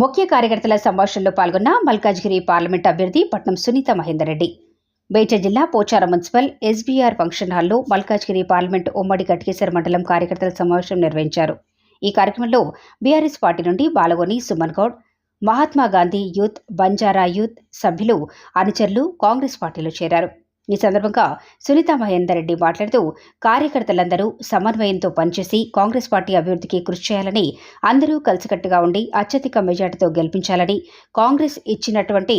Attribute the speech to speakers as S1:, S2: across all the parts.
S1: ముఖ్య కార్యకర్తల సంభాషణలో పాల్గొన్న మల్కాజ్గిరి పార్లమెంట్ అభ్యర్థి పట్నం సునీత మహేందర్ రెడ్డి మేడ్చల్ జిల్లా పోచారం మున్సిపల్ ఎస్బీఆర్ ఫంక్షన్ హాల్లో మల్కాజ్గిరి పార్లమెంట్ ఉమ్మడి గట్కేశ్వర మండలం కార్యకర్తల సమావేశం నిర్వహించారు. ఈ కార్యక్రమంలో బీఆర్ఎస్ పార్టీ నుండి బాలగోని సుమన్ గౌడ్ మహాత్మా గాంధీ యూత్ బంజారా యూత్ సభ్యులు అనుచరులు కాంగ్రెస్ పార్టీలో చేరారు. ఈ సందర్భంగా సునీత మహేందర్ రెడ్డి మాట్లాడుతూ కార్యకర్తలందరూ సమన్వయంతో పనిచేసి కాంగ్రెస్ పార్టీ అభివృద్ధికి కృషి చేయాలని అందరూ కలిసికట్టుగా ఉండి అత్యధిక మెజార్టీతో గెలిపించాలని కాంగ్రెస్ ఇచ్చినటువంటి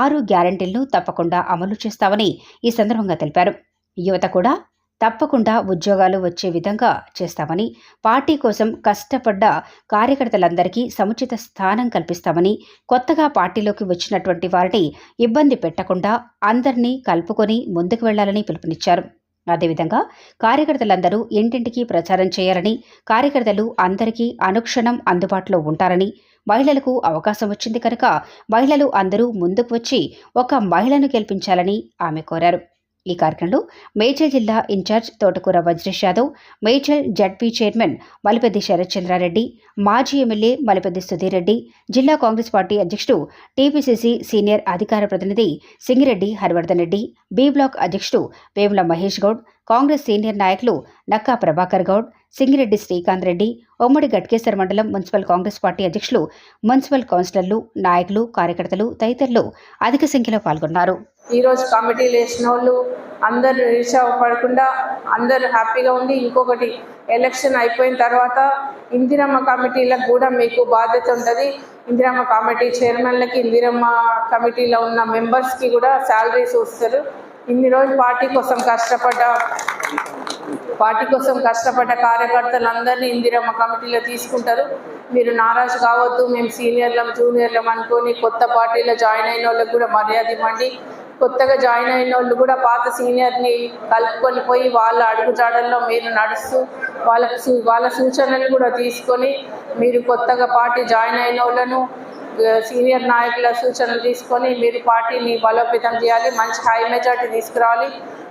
S1: ఆరు గ్యారంటీలను తప్పకుండా అమలు చేస్తామని ఈ సందర్భంగా తెలిపారు. యువత కూడా తప్పకుండా ఉద్యోగాలు వచ్చే విధంగా చేస్తామని పార్టీ కోసం కష్టపడ్డ కార్యకర్తలందరికీ సముచిత స్థానం కల్పిస్తామని కొత్తగా పార్టీలోకి వచ్చినటువంటి వారిని ఇబ్బంది పెట్టకుండా అందరినీ కలుపుకొని ముందుకు వెళ్ళాలని పిలుపునిచ్చారు. అదేవిధంగా కార్యకర్తలందరూ ఇంటింటికి ప్రచారం చేయాలని కార్యకర్తలు అందరికీ అనుక్షణం అందుబాటులో ఉంటారని మహిళలకు అవకాశం వచ్చింది కనుక మహిళలు అందరూ ముందుకు వచ్చి ఒక మహిళను గెలిపించాలని ఆమె కోరారు. ఈ కార్యక్రమంలో మేడ్చల్ జిల్లా in charge Thotakura Vajresh Yadav Medchal ZP chairman Malipeddi Sharathchandra Reddy మాజీ ఎమ్మెల్యే మలిపెద్ది సుధీర్ రెడ్డి జిల్లా కాంగ్రెస్ పార్టీ అధ్యక్షుడు టీపీసీసీ సీనియర్ అధికార ప్రతినిధి సింగిరెడ్డి హరివర్ధన్ రెడ్డి బి బ్లాక్ అధ్యక్షుడు వేముల మహేష్ గౌడ్ కాంగ్రెస్ సీనియర్ నాయకులు నక్కా ప్రభాకర్ గౌడ్ సింగిరెడ్డి శ్రీకాంత్ రెడ్డి ఉమ్మడి గట్కేశ్వర మండలం మున్సిపల్ కాంగ్రెస్ పార్టీ అధ్యక్షులు మున్సిపల్ కౌన్సిలర్లు నాయకులు కార్యకర్తలు తదితరులు అధిక సంఖ్యలో పాల్గొన్నారు.
S2: ఈరోజు కమిటీలు వేసిన వాళ్ళు అందరు నిరుత్సాహపడకుండా అందరు హ్యాపీగా ఉండి ఇంకొకటి ఎలక్షన్ అయిపోయిన తర్వాత ఇందిరమ్మ కమిటీలకు కూడా మీకు బాధ్యత ఉంటుంది. ఇందిరమ్మ కమిటీ చైర్మన్లకి ఇందిరమ్మ కమిటీలో ఉన్న మెంబర్స్కి కూడా శాలరీస్ వస్తారు. ఇన్ని రోజులు పార్టీ కోసం కష్టపడ్డ పార్టీ కోసం కష్టపడ్డ కార్యకర్తలందరినీ ఇందిరమ్మ కమిటీలో తీసుకుంటారు. మీరు నారాజు కావద్దు మేము సీనియర్లం జూనియర్లం అనుకొని కొత్త పార్టీలో జాయిన్ అయిన వాళ్ళకి కూడా మర్యాద ఇవ్వండి. కొత్తగా జాయిన్ అయిన వాళ్ళు కూడా పాత సీనియర్ని కలుపుకొని పోయి వాళ్ళ అడుగుజాడల్లో మీరు నడుస్తూ వాళ్ళకి వాళ్ళ సూచనలు కూడా తీసుకొని మీరు కొత్తగా పార్టీ జాయిన్ అయిన వాళ్ళను సీనియర్ నాయకుల సూచనలు తీసుకొని మీరు పార్టీని బలోపేతం చేయాలి మంచి హై మెజార్టీ తీసుకురావాలి.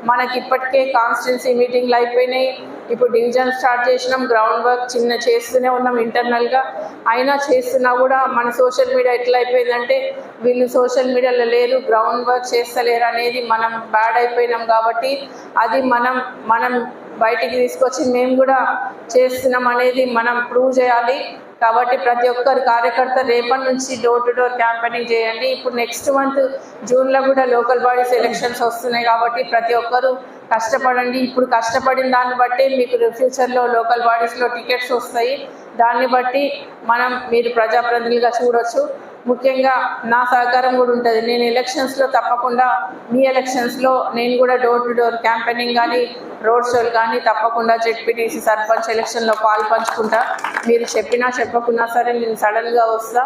S2: మనకి ఇప్పటికే కాన్స్టిట్యున్సీ మీటింగ్లు అయిపోయినాయి. ఇప్పుడు డివిజన్ స్టార్ట్ చేసినాం గ్రౌండ్ వర్క్ చిన్న చేస్తూనే ఉన్నాం ఇంటర్నల్గా. అయినా చేస్తున్నా కూడా మన సోషల్ మీడియా ఎట్లా అయిపోయిందంటే వీళ్ళు సోషల్ మీడియాలో లేరు గ్రౌండ్ వర్క్ చేస్తలేరు అనేది మనం బ్యాడ్ అయిపోయినాం కాబట్టి అది మనం మనం బయటికి తీసుకొచ్చి మేము కూడా చేస్తున్నాం అనేది మనం ప్రూవ్ చేయాలి. కాబట్టి ప్రతి ఒక్కరు కార్యకర్త రేపటి నుంచి డోర్ టు డోర్ క్యాంపెయినింగ్ చేయండి. ఇప్పుడు నెక్స్ట్ మంత్ జూన్లో కూడా లోకల్ బాడీస్ ఎలక్షన్స్ వస్తున్నాయి కాబట్టి ప్రతి ఒక్కరు కష్టపడండి. ఇప్పుడు కష్టపడిన దాన్ని బట్టి మీకు ఫ్యూచర్లో లోకల్ బాడీస్లో టికెట్స్ వస్తాయి. దాన్ని బట్టి మనం మీరు ప్రజాప్రతినిధులుగా చూడొచ్చు. ముఖ్యంగా నా సహకారం కూడా ఉంటుంది. నేను ఎలక్షన్స్లో తప్పకుండా మీ ఎలక్షన్స్లో నేను కూడా డోర్ టు డోర్ క్యాంపెయినింగ్ కానీ రోడ్ షోలు కానీ తప్పకుండా జెడ్పీటీసీ సర్పంచ్ ఎలక్షన్లో పాల్పంచుకుంటా మీరు చెప్పినా చెప్పకున్నా సరే నేను సడన్గా వస్తా.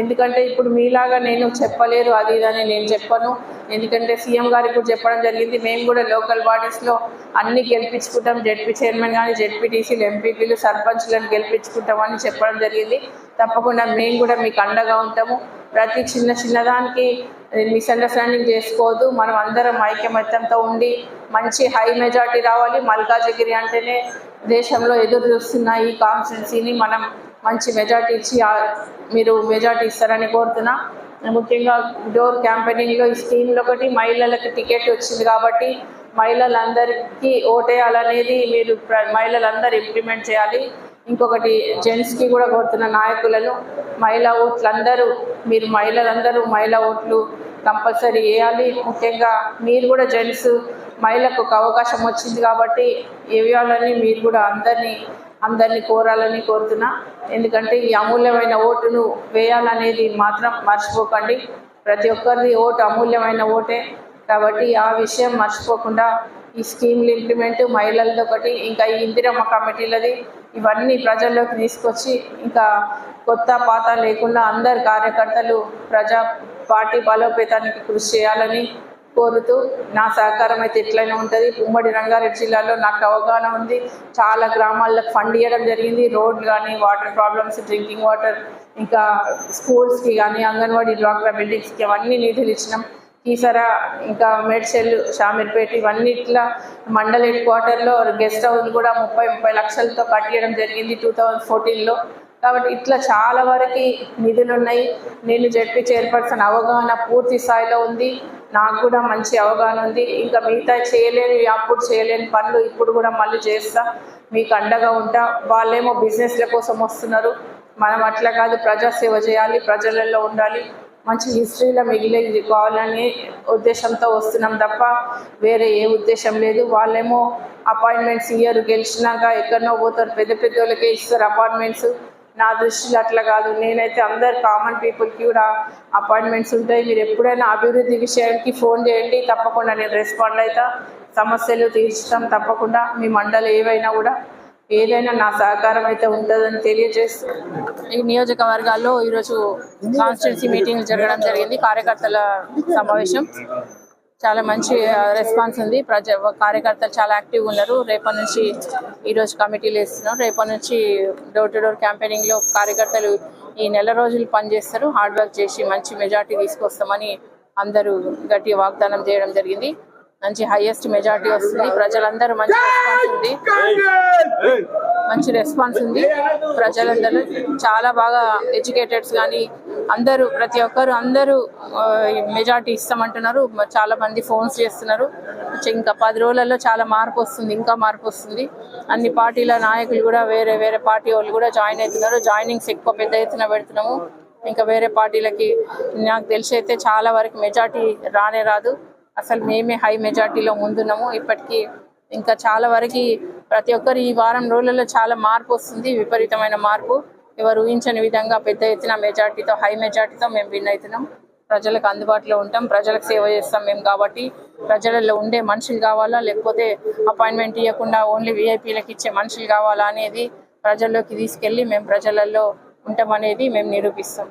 S2: ఎందుకంటే ఇప్పుడు మీలాగా నేను చెప్పలేరు అది ఇదని నేను చెప్పను. ఎందుకంటే సీఎం గారు ఇప్పుడు చెప్పడం జరిగింది. మేము కూడా లోకల్ బాడీస్లో అన్ని గెలిపించుకుంటాం. జెడ్పీ చైర్మన్ కానీ జెడ్పీటీసీలు ఎంపీపీలు సర్పంచ్లను గెలిపించుకుంటామని చెప్పడం జరిగింది. తప్పకుండా మేము కూడా మీకు అండగా ఉంటాము. ప్రతి చిన్న చిన్నదానికి మిస్అండర్స్టాండింగ్ చేసుకోవద్దు. మనం అందరం ఐక్యమత్యంతో ఉండి మంచి హై మెజార్టీ రావాలి. మల్కాజగిరి అంటేనే దేశంలో ఎదురు చూస్తున్న ఈ కాన్స్టిట్యున్సీని మనం మంచి మెజార్టీ ఇచ్చి మీరు మెజార్టీ ఇస్తారని కోరుతున్నా. ముఖ్యంగా డోర్ క్యాంపెయినింగ్లో ఈ స్కీమ్లో ఒకటి మహిళలకు టికెట్ వచ్చింది కాబట్టి మహిళలందరికీ ఓటేయాలనేది మీరు మహిళలందరూ ఇంప్లిమెంట్ చేయాలి. ఇంకొకటి జెంట్స్కి కూడా కోరుతున్న నాయకులను మహిళా ఓట్లు అందరూ మీరు మహిళలందరూ మహిళా ఓట్లు కంపల్సరీ వేయాలి. ముఖ్యంగా మీరు కూడా జెంట్స్ మహిళకు ఒక అవకాశం వచ్చింది కాబట్టి వేయాలని మీరు కూడా అందరినీ అందరినీ కోరాలని కోరుతున్నా. ఎందుకంటే ఈ అమూల్యమైన ఓటును వేయాలనేది మాత్రం మర్చిపోకండి. ప్రతి ఒక్కరిది ఓటు అమూల్యమైన ఓటే. కాబట్టి ఆ విషయం మర్చిపోకుండా ఈ స్కీమ్లు ఇంప్లిమెంట్ మహిళలది ఒకటి ఇంకా ఈ ఇందిరమ్మ కమిటీలది ఇవన్నీ ప్రజల్లోకి తీసుకొచ్చి ఇంకా కొత్త పాత లేకుండా అందరు కార్యకర్తలు ప్రజా పార్టీ బలోపేతానికి కృషి చేయాలని కోరుతూ నా సహకారం అయితే ఎట్లయినా ఉంటుంది. ఉమ్మడి రంగారెడ్డి జిల్లాలో నాకు అవగాహన ఉంది. చాలా గ్రామాలకు ఫండ్ ఇవ్వడం జరిగింది. రోడ్లు కానీ వాటర్ ప్రాబ్లమ్స్ డ్రింకింగ్ వాటర్ ఇంకా స్కూల్స్కి కానీ అంగన్వాడీ డ్వాక్రా బిల్డింగ్స్కి అవన్నీ నిధులు ఇచ్చినాం. కీసర ఇంకా మేడ్చెల్ షామీర్పేట ఇవన్నీ ఇట్లా మండల్ హెడ్ క్వార్టర్లో గెస్ట్ హౌస్ కూడా ముప్పై ముప్పై లక్షలతో కట్టియడం జరిగింది టూ థౌజండ్ ఫోర్టీన్లో. కాబట్టి ఇట్లా చాలా వరకు నిధులు ఉన్నాయి నేను జడ్పీ చైర్పర్సన్ అవగాహన పూర్తి స్థాయిలో ఉంది. నాకు కూడా మంచి అవగాహన ఉంది. ఇంకా మిగతా చేయలేని అప్పుడు చేయలేని పనులు ఇప్పుడు కూడా మళ్ళీ చేస్తా. మీకు అండగా ఉంటా. వాళ్ళేమో బిజినెస్ల కోసం వస్తున్నారు. మనం అట్లా కాదు ప్రజాసేవ చేయాలి ప్రజలలో ఉండాలి. మంచి హిస్టరీలో మిగిలి కావాలని ఉద్దేశంతో వస్తున్నాం తప్ప వేరే ఏ ఉద్దేశం లేదు. వాళ్ళేమో అపాయింట్మెంట్స్ ఇయ్యరు గెలిచినాక ఎక్కడనో పోతారు. పెద్ద పెద్ద వాళ్ళకే ఇస్తారు అపాయింట్మెంట్స్. నా దృష్టిలో అట్లా కాదు. నేనైతే అందరు కామన్ పీపుల్కి కూడా అపాయింట్మెంట్స్ ఉంటాయి. మీరు ఎప్పుడైనా అభివృద్ధి విషయానికి ఫోన్ చేయండి. తప్పకుండా నేను రెస్పాండ్ అవుతా సమస్యలు తీర్చుతాం తప్పకుండా. మీ మండలి ఏవైనా కూడా ఏదైనా నా సహకారం అయితే ఉంటుందని తెలియజేస్తూ ఈ నియోజకవర్గాల్లో ఈరోజు కాన్స్టిట్యున్సీ మీటింగ్ జరగడం జరిగింది. కార్యకర్తల సమావేశం. చాలా మంచి రెస్పాన్స్ ఉంది. ప్రజ కార్యకర్తలు చాలా యాక్టివ్గా ఉన్నారు. రేపటి నుంచి ఈరోజు కమిటీలు వేస్తున్నారు. రేపటి నుంచి డోర్ టు డోర్ క్యాంపెయినింగ్లో కార్యకర్తలు ఈ నెల రోజులు పనిచేస్తారు. హార్డ్ వర్క్ చేసి మంచి మెజార్టీ తీసుకొస్తామని అందరూ గట్టి వాగ్దానం చేయడం జరిగింది. మంచి హైయెస్ట్ మెజార్టీ వస్తుంది. ప్రజలందరూ మంచి రెస్పాన్స్ ఉంది. మంచి రెస్పాన్స్ ఉంది. ప్రజలందరూ చాలా బాగా ఎడ్యుకేటెడ్స్ కానీ అందరూ ప్రతి ఒక్కరు అందరూ మెజార్టీ ఇస్తామంటున్నారు. చాలా మంది ఫోన్స్ చేస్తున్నారు. ఇంకా పది రోజులలో చాలా మార్పు వస్తుంది. ఇంకా మార్పు వస్తుంది. అన్ని పార్టీల నాయకులు కూడా వేరే వేరే పార్టీ వాళ్ళు కూడా జాయిన్ అవుతున్నారు. జాయినింగ్స్ ఎక్కువ పెద్ద ఎత్తున పెడుతున్నాము. ఇంకా వేరే పార్టీలకి నాకు తెలిసి అయితే చాలా వరకు మెజార్టీ రానే రాదు. అసలు మేమే హై మెజార్టీలో ముందున్నాము. ఇప్పటికీ ఇంకా చాలా వరకు ప్రతి ఒక్కరు ఈ వారం రోజులలో చాలా మార్పు వస్తుంది విపరీతమైన మార్పు. ఎవరు ఊహించని విధంగా పెద్ద ఎత్తున మెజార్టీతో హై మెజార్టీతో మేము విన్ అవుతున్నాం. ప్రజలకు అందుబాటులో ఉంటాం ప్రజలకు సేవ చేస్తాం మేము కాబట్టి. ప్రజలలో ఉండే మనుషులు కావాలా? లేకపోతే అపాయింట్మెంట్ ఇవ్వకుండా ఓన్లీ విఐపీలకు ఇచ్చే మనుషులు కావాలా అనేది ప్రజల్లోకి తీసుకెళ్ళి మేము ప్రజలలో ఉంటామనేది మేము నిరూపిస్తాం.